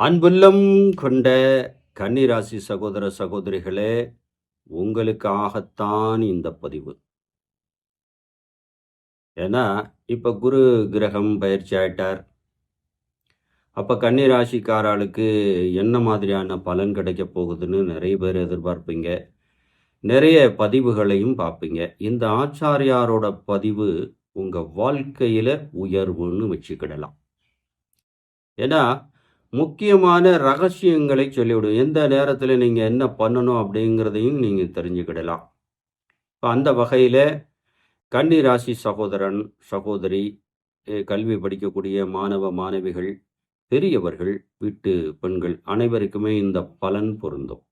அன்புள்ளம் கொண்ட கன்னிராசி சகோதர சகோதரிகளே உங்களுக்காகத்தான் இந்த பதிவு. ஏன்னா இப்போ குரு கிரகம் பயிற்சி ஆயிட்டார். அப்போ கன்னிராசிக்காராளுக்கு என்ன மாதிரியான பலன் கிடைக்க போகுதுன்னு நிறைய பேர் எதிர்பார்ப்பீங்க. நிறைய பதிவுகளையும் பார்ப்பீங்க. இந்த ஆச்சாரியாரோட பதிவு உங்கள் வாழ்க்கையில் உயர்வுன்னு வச்சுக்கிடலாம். ஏன்னா முக்கியமான ரகசியங்களை சொல்லிவிடும். எந்த நேரத்தில் நீங்கள் என்ன பண்ணணும் அப்படிங்கிறதையும் நீங்கள் தெரிஞ்சுக்கிடலாம். இப்போ அந்த வகையில் கன்னி ராசி சகோதரன் சகோதரி கல்வி படிக்கக்கூடிய மாணவ மாணவிகள் பெரியவர்கள் வீட்டு பெண்கள் அனைவருக்குமே இந்த பலன் பொருந்தும்.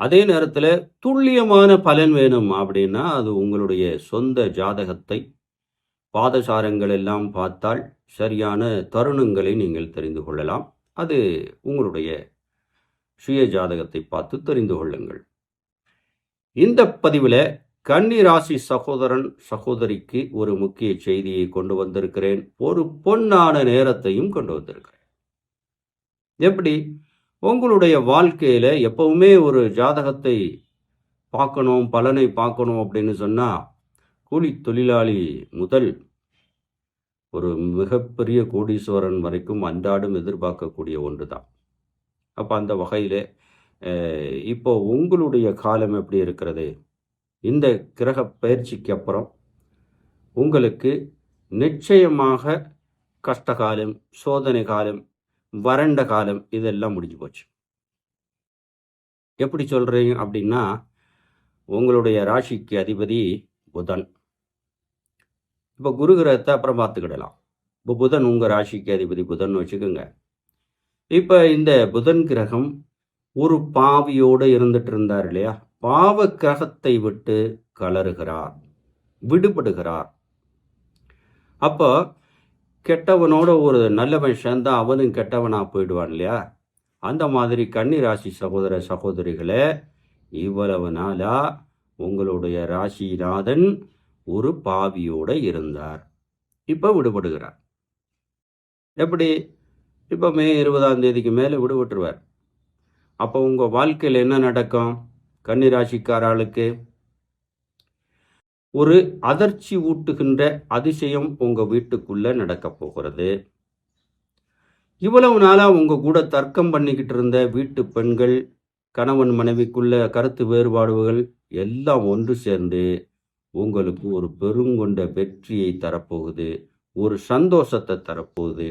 அதே நேரத்தில் துல்லியமான பலன் வேணும் அப்படின்னா அது உங்களுடைய சொந்த ஜாதகத்தை பாதசாரங்கள் எல்லாம் பார்த்தால் சரியான தருணங்களை நீங்கள் தெரிந்து கொள்ளலாம். அது உங்களுடைய சுய ஜாதகத்தை பார்த்து தெரிந்து கொள்ளுங்கள். இந்த பதிவில் கன்னி ராசி சகோதரன் சகோதரிக்கு ஒரு முக்கிய செய்தியை கொண்டு வந்திருக்கிறேன். ஒரு பொன்னான நேரத்தையும் கொண்டு வந்திருக்கிறேன். எப்படி? உங்களுடைய வாழ்க்கையில் எப்பவுமே ஒரு ஜாதகத்தை பார்க்கணும் பலனை பார்க்கணும் அப்படின்னு சொன்னால் கூலி தொழிலாளி முதல் ஒரு மிகப்பெரிய கோடீஸ்வரன் வரைக்கும் அன்றாடும் எதிர்பார்க்கக்கூடிய ஒன்று தான் அப்போ அந்த வகையில் இப்போ உங்களுடைய காலம் எப்படி இருக்கிறது? இந்த கிரக பயிற்சிக்கு அப்புறம் உங்களுக்கு நிச்சயமாக கஷ்டகாலம் சோதனை காலம் வறண்ட காலம் இதெல்லாம் முடிஞ்சு போச்சு. எப்படி சொல்கிறீங்க அப்படின்னா உங்களுடைய ராசிக்கு அதிபதி புதன். இப்போ குரு கிரகத்தை அப்புறம் பார்த்துக்கிடலாம். இப்போ புதன் உங்கள் ராசிக்கு அதிபதி புதன் வச்சுக்கோங்க. இப்போ இந்த புதன் கிரகம் ஒரு பாவியோடு இருந்துட்டு இருந்தார் இல்லையா? பாவ கிரகத்தை விட்டு கலருகிறார் விடுபடுகிறார். அப்போ கெட்டவனோட ஒரு நல்லவன் சேர்ந்தா அவனும் கெட்டவனாக போயிடுவான் இல்லையா? அந்த மாதிரி கன்னி ராசி சகோதர சகோதரிகளை இவ்வளவு நாளாக உங்களுடைய ராசிநாதன் ஒரு பாவியோடு இருந்தார். இப்போ விடுபடுகிறார். எப்படி? இப்போ மே இருபதாம் தேதிக்கு மேலே விடுபட்டுருவார். அப்போ உங்கள் வாழ்க்கையில் என்ன நடக்கும்? கன்னிராசிக்காராளுக்கு ஒரு அதிர்ச்சி ஊட்டுகின்ற அதிசயம் உங்கள் வீட்டுக்குள்ளே நடக்கப் போகிறது. இவ்வளவு நாளாக உங்கள் கூட தர்க்கம் பண்ணிக்கிட்டு இருந்த வீட்டு பெண்கள் கணவன் மனைவிக்குள்ள கருத்து வேறுபாடுகள் எல்லாம் ஒன்று சேர்ந்து உங்களுக்கு ஒரு பெருங்கொண்ட வெற்றியை தரப்போகுது ஒரு சந்தோஷத்தை தரப்போகுது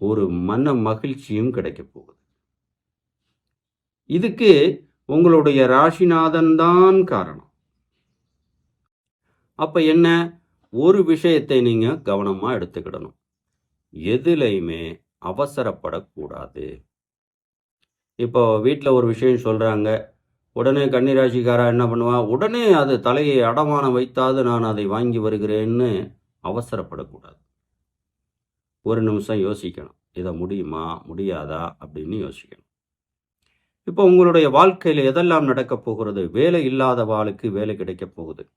ஒரு மன மகிழ்ச்சியும் கிடைக்க போகுது. இதுக்கு உங்களுடைய ராசிநாதன் தான் காரணம். அப்ப என்ன? ஒரு விஷயத்தை நீங்க கவனமா எடுத்துக்கிடணும். எதுலையுமே அவசரப்படக்கூடாது. இப்போ வீட்டில் ஒரு விஷயம் சொல்றாங்க உடனே கன்னிராசிக்காரா என்ன பண்ணுவா? உடனே அது தலையை அடமானம் வைத்தாது நான் அதை வாங்கி வருகிறேன்னு அவசரப்படக்கூடாது. ஒரு நிமிஷம் யோசிக்கணும். இதை முடியுமா? முடியாதா? அப்படின்னு யோசிக்கணும். இப்போ உங்களுடைய வாழ்க்கையில் எதெல்லாம் நடக்கப் போகிறது? வேலை இல்லாத வாளுக்கு வேலை கிடைக்கப் போகுது.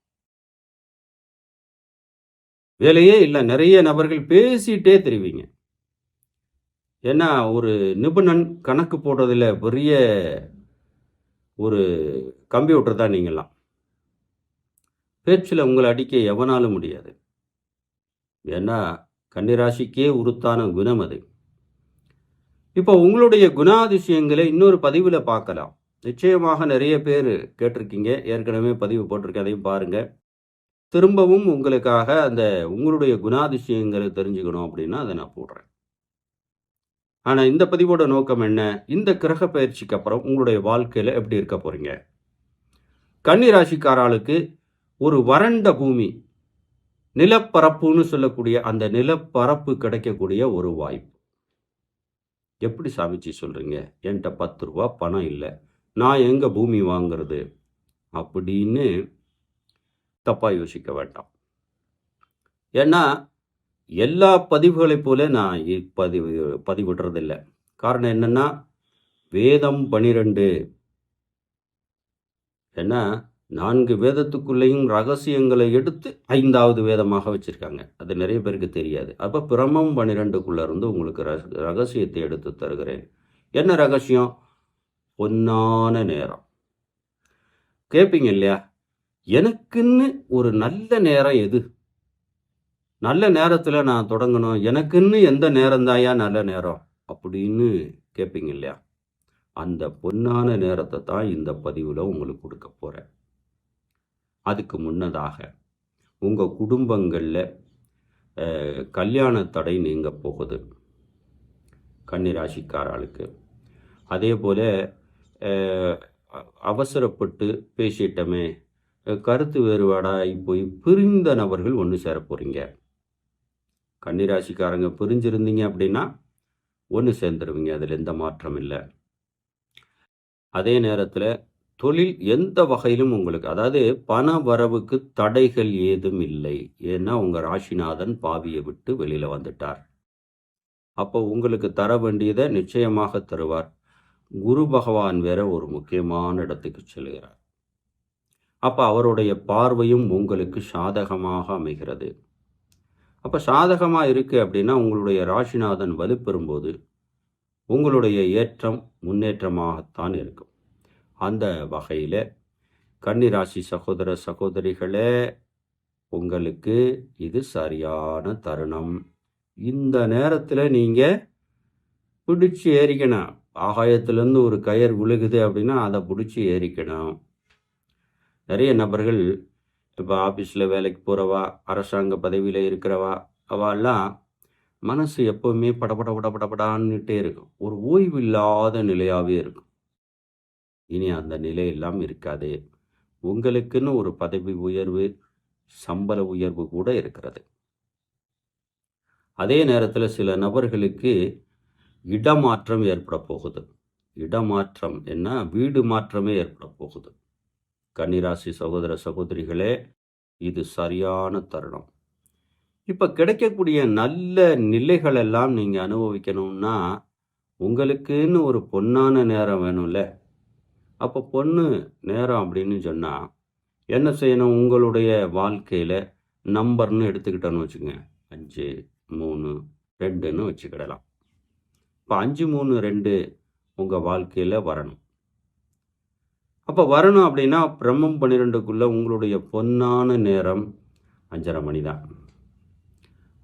வேலையே இல்லை. நிறைய நபர்கள் பேசிட்டே தெரிவிங்க. ஏன்னா ஒரு நிபுணன் கணக்கு போடுறதில் பெரிய ஒரு கம்ப்யூட்டர் தான் நீங்களாம் பேச்சில் உங்களை அடிக்க எவனாலும் முடியாது. ஏன்னா கன்னிராசிக்கே உருத்தான குணம் அது. இப்போ உங்களுடைய குணாதிசயங்களை இன்னொரு பதிவில் பார்க்கலாம். நிச்சயமாக நிறைய பேர் கேட்டிருக்கீங்க. ஏற்கனவே பதிவு போட்டிருக்கேன். அதையும் பாருங்க. திரும்பவும் உங்களுக்காக அந்த உங்களுடைய குணாதிசயங்களை தெரிஞ்சுக்கணும் அப்படின்னா அதை நான் போடுறேன். ஆனால் இந்த பதிவோட நோக்கம் என்ன? இந்த கிரக பயிற்சிக்கு அப்புறம் உங்களுடைய வாழ்க்கையில் எப்படி இருக்க போகிறீங்க கன்னி ராசிக்காராளுக்கு ஒரு வறண்ட பூமி நிலப்பரப்புன்னு சொல்லக்கூடிய அந்த நிலப்பரப்பு கிடைக்கக்கூடிய ஒரு வாய்ப்பு. எப்படி சாமிச்சு சொல்கிறீங்க என்கிட்ட பத்து ரூபா பணம் இல்லை. நான் எங்கே பூமி வாங்குறது? அப்படின்னு தப்பாக யோசிக்க வேண்டாம். ஏன்னா எல்லா பதிவுகளைப் போல நான் இப்பதிவு பதிவு பதிவிடுறதில்லை காரணம் என்னென்னா வேதம் பனிரெண்டு. ஏன்னா நான்கு வேதத்துக்குள்ளேயும் ரகசியங்களை எடுத்து ஐந்தாவது வேதமாக வச்சுருக்காங்க. அது நிறைய பேருக்கு தெரியாது. அப்போ பிரமம் பன்னிரெண்டுக்குள்ளே இருந்து உங்களுக்கு ரகசியத்தை எடுத்து தருகிறேன். என்ன ரகசியம்? பொன்னான நேரம். கேட்பீங்க இல்லையா? எனக்குன்னு ஒரு நல்ல நேரம் எது? நல்ல நேரத்தில் நான் தொடங்கணும். எனக்குன்னு எந்த நேரம் நல்ல நேரம்? அப்படின்னு கேட்பீங்க இல்லையா? அந்த பொன்னான நேரத்தை தான் இந்த பதிவில் உங்களுக்கு கொடுக்க போகிறேன் அதுக்கு முன்னதாக உங்கள் குடும்பங்களில் கல்யாண தடை நீங்க போகுது. கன்னிராசிக்காராளுக்கு அதே போல் அவசரப்பட்டு பேசிட்டமே கருத்து வேறுபாடாகி போய் பிரிந்த நபர்கள் ஒன்று சேர போகிறீங்க கன்னிராசிக்காரங்க பிரிஞ்சிருந்தீங்க அப்படின்னா ஒன்று சேர்ந்துருவீங்க. அதில் எந்த மாற்றம் இல்லை. அதே நேரத்தில் தொழில் எந்த வகையிலும் உங்களுக்கு அதாவது பண வரவுக்கு தடைகள் ஏதும் இல்லை. ஏன்னா உங்கள் ராசிநாதன் பாவியை விட்டு வெளியில் வந்துட்டார். அப்போ உங்களுக்கு தர வேண்டியதை நிச்சயமாக தருவார். குரு பகவான் வேற ஒரு முக்கியமான இடத்துக்கு செல்கிறார். அப்போ அவருடைய பார்வையும் உங்களுக்கு சாதகமாக அமைகிறது. அப்போ சாதகமாக இருக்குது அப்படின்னா உங்களுடைய ராசிநாதன் வலுப்பெறும்போது உங்களுடைய ஏற்றம் முன்னேற்றமாகத்தான் இருக்கும். அந்த வகையில் கன்னிராசி சகோதர சகோதரிகளே உங்களுக்கு இது சரியான தருணம். இந்த நேரத்தில் நீங்கள் பிடிச்சி ஏறிக்கணும். ஆகாயத்திலேருந்து ஒரு கயர் விழுகுது அப்படின்னா அதை பிடிச்சி ஏறிக்கணும். நிறைய நபர்கள் இப்போ ஆஃபீஸில் வேலைக்கு போகிறவா அரசாங்க பதவியில் இருக்கிறவா அவெல்லாம் மனசு எப்போவுமே படபட படபடபடான்னுட்டே இருக்கும். ஒரு ஓய்வு இல்லாத நிலையாகவே இருக்கும். இனி அந்த நிலை எல்லாம் இருக்காது. உங்களுக்குன்னு ஒரு பதவி உயர்வு சம்பள உயர்வு கூட இருக்கிறது. அதே நேரத்தில் சில நபர்களுக்கு இடமாற்றம் ஏற்பட போகுது. இடமாற்றம் என்ன? வீடு மாற்றமே ஏற்பட போகுது. கன்னிராசி சகோதர சகோதரிகளே இது சரியான தருணம். இப்போ கிடைக்கக்கூடிய நல்ல நிலைகள் எல்லாம் நீங்கள் அனுபவிக்கணும்னா உங்களுக்குன்னு ஒரு பொன்னான நேரம் வேணும்ல. அப்போ பொண்ணு நேரம் அப்படின்னு சொன்னால் என்ன செய்யணும் உங்களுடைய வாழ்க்கையில்? நம்பர்னு எடுத்துக்கிட்டோன்னு வச்சுங்க அஞ்சு மூணு ரெண்டுன்னு வச்சுக்கிடலாம். இப்போ அஞ்சு மூணு ரெண்டு உங்கள் வாழ்க்கையில் வரணும். அப்போ வரணும் அப்படின்னா பிரம்மம் பன்னிரெண்டுக்குள்ளே உங்களுடைய பொன்னான நேரம் அஞ்சரை மணி தான்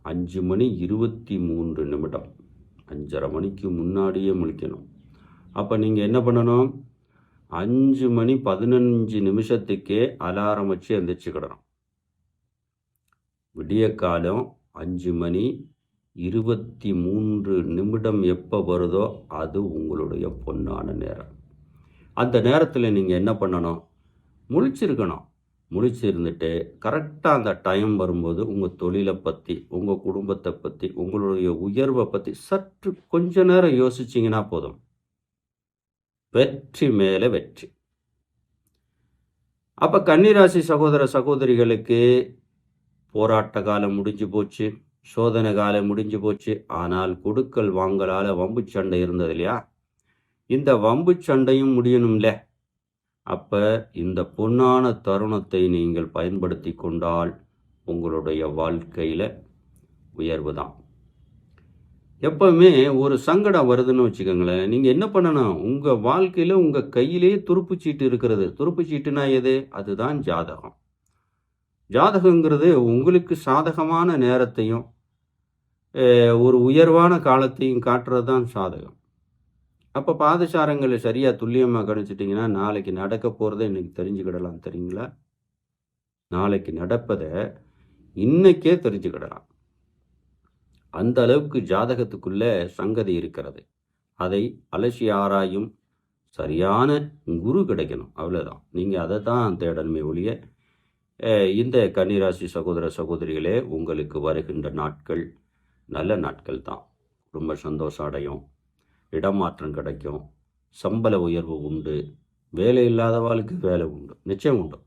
அஞ்சு மணி இருபத்தி மூன்று நிமிடம். அஞ்சரை மணிக்கு முன்னாடியே முழிக்கணும். அப்போ நீங்கள் என்ன பண்ணணும்? அஞ்சு மணி பதினஞ்சு நிமிஷத்துக்கே அலாரம் வச்சு எந்திரிச்சுக்கிடணும் விடிய காலம் அஞ்சு மணி இருபத்தி மூன்று நிமிடம் எப்போ வருதோ அது உங்களுடைய பொன்னான நேரம். அந்த நேரத்தில் நீங்கள் என்ன பண்ணணும்? முழிச்சிருக்கணும். முழிச்சிருந்துட்டு கரெக்டாக அந்த டைம் வரும்போது உங்கள் தொழிலை பற்றி உங்கள் குடும்பத்தை பற்றி உங்களுடைய உயர்வை பற்றி சற்று கொஞ்ச நேரம் யோசிச்சிங்கன்னா போதும். வெற்றி மேலே வெற்றி. அப்போ கன்னிராசி சகோதர சகோதரிகளுக்கு போராட்ட காலம் முடிஞ்சு போச்சு சோதனை காலம் முடிஞ்சு போச்சு. ஆனால் கொடுக்கல் வாங்கலால் வம்பு சண்டை இருந்தது இல்லையா? இந்த வம்பு சண்டையும் முடியணும்ல? அப்போ இந்த பொன்னான தருணத்தை நீங்கள் பயன்படுத்தி கொண்டால் உங்களுடைய வாழ்க்கையில் உயர்வு தான். எப்பவுமே ஒரு சங்கடம் வருதுன்னு வச்சுக்கோங்களேன். நீங்கள் என்ன பண்ணணும்? உங்கள் வாழ்க்கையில் உங்கள் கையிலேயே துருப்புச்சீட்டு இருக்கிறது. துருப்புச்சீட்டுனா எது? அதுதான் ஜாதகம். ஜாதகங்கிறது உங்களுக்கு சாதகமான நேரத்தையும் ஒரு உயர்வான காலத்தையும் காட்டுறது தான் சாதகம். அப்போ பாதசாரங்களை சரியாக துல்லியமாக கணிச்சிட்டிங்கன்னா நாளைக்கு நடக்க போகிறத இன்றைக்கி தெரிஞ்சுக்கிடலாம் தெரியுங்களா? நாளைக்கு நடப்பதை இன்றைக்கே தெரிஞ்சுக்கிடலாம். அந்த அளவுக்கு ஜாதகத்துக்குள்ளே சங்கதி இருக்கிறது. அதை அலசி ஆராயும் சரியான குரு கிடைக்கணும் அவ்வளோதான் நீங்கள் அதை தான் தேடணுமே ஒழிய இந்த கன்னிராசி சகோதர சகோதரிகளே உங்களுக்கு வருகின்ற நாட்கள் நல்ல நாட்கள் தான் ரொம்ப சந்தோஷம் அடையும். இடமாற்றம் கிடைக்கும். சம்பள உயர்வு உண்டு. வேலை இல்லாதவாளுக்கு வேலை உண்டு. நிச்சயம் உண்டு.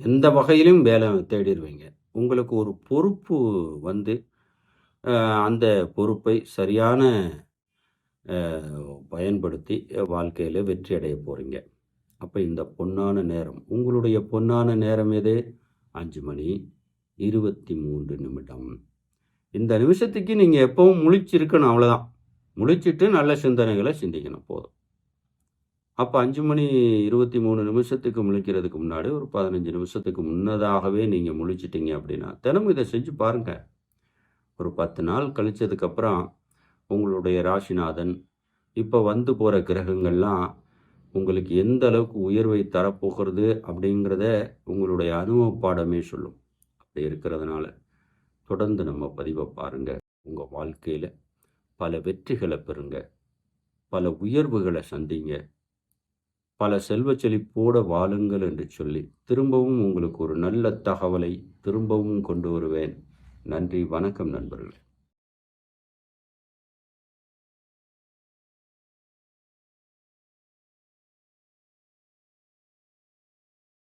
எந்த வகையிலும் வேலை தேடிடுவீங்க. உங்களுக்கு ஒரு பொறுப்பு வந்து அந்த பொறுப்பை சரியான பயன்படுத்தி வாழ்க்கையில் வெற்றி அடைய போகிறீங்க அப்போ இந்த பொன்னான நேரம் உங்களுடைய பொன்னான நேரம் எது? அஞ்சு மணி இருபத்தி மூன்று நிமிடம். இந்த நிமிஷத்துக்கு நீங்கள் எப்பவும் முழிச்சிருக்கணும் அவ்வளோதான் முழிச்சிட்டு நல்ல சிந்தனைகளை சிந்திக்கணும் போதும். அப்போ அஞ்சு மணி இருபத்தி மூணு நிமிஷத்துக்கு முழிக்கிறதுக்கு முன்னாடி ஒரு பதினஞ்சு நிமிஷத்துக்கு முன்னதாகவே நீங்கள் முழிச்சிட்டிங்க அப்படின்னா தினமும் இதை செஞ்சு பாருங்கள் ஒரு பத்து நாள் கழிச்சதுக்கப்புறம் உங்களுடைய ராசிநாதன் இப்போ வந்து போகிற கிரகங்கள்லாம் உங்களுக்கு எந்த அளவுக்கு உயர்வை தரப்போகிறது அப்படிங்கிறத உங்களுடைய அனுபவ பாடமே சொல்லும். அப்படி இருக்கிறதுனால தொடர்ந்து நம்ம பதிவை பாருங்கள் உங்கள் வாழ்க்கையில் பல வெற்றிகளை பெறுங்க. பல உயர்வுகளை சந்திங்க. பல செல்வ செழிப்போட வாழுங்கள் என்று சொல்லி திரும்பவும் உங்களுக்கு ஒரு நல்ல தகவலை திரும்பவும் கொண்டு வருவேன். நன்றி வணக்கம் நண்பர்களே.